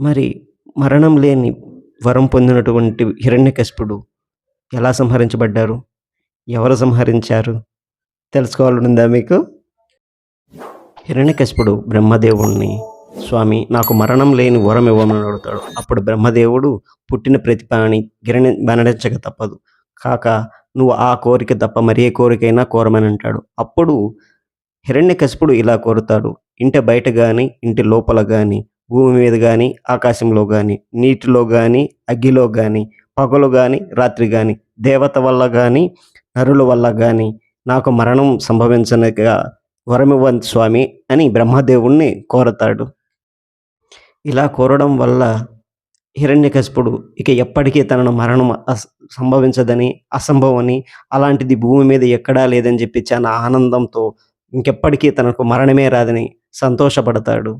మరి మరణం లేని వరం పొందినటువంటి హిరణ్యకశిపుడు ఎలా సంహరించబడ్డారు? ఎవరు సంహరించారు? తెలుసుకోవాలనుందా మీకు? హిరణ్యకశిపుడు బ్రహ్మదేవుణ్ణి స్వామి నాకు మరణం లేని వరం ఇవ్వమని అడుగుతాడు. అప్పుడు బ్రహ్మదేవుడు పుట్టిన ప్రతి ప్రాణి గిరణి మరణించక తప్పదు. కాక నువ్వు ఆ కోరిక తప్ప మరి ఏ కోరికైనా కోరమని అంటాడు. అప్పుడు హిరణ్యకశిపుడు ఇలా కోరుతాడు. ఇంటి బయట కానీ ఇంటి లోపల కానీ భూమి మీద కానీ ఆకాశంలో కానీ నీటిలో కానీ అగ్గిలో కానీ పగలు కానీ రాత్రి కానీ దేవత వల్ల కానీ నరుల వల్ల కానీ నాకు మరణం సంభవించనగా వరమివ్వండి స్వామి అని బ్రహ్మదేవుణ్ణి కోరతాడు. ఇలా కోరడం వల్ల హిరణ్యకశపుడు ఇక ఎప్పటికీ తనను మరణం అస సంభవించదని అసంభవని అలాంటిది భూమి మీద ఎక్కడా లేదని చెప్పి చాలా ఆనందంతో ఇంకెప్పటికీ తనకు మరణమే రాదని సంతోషపడతాడు.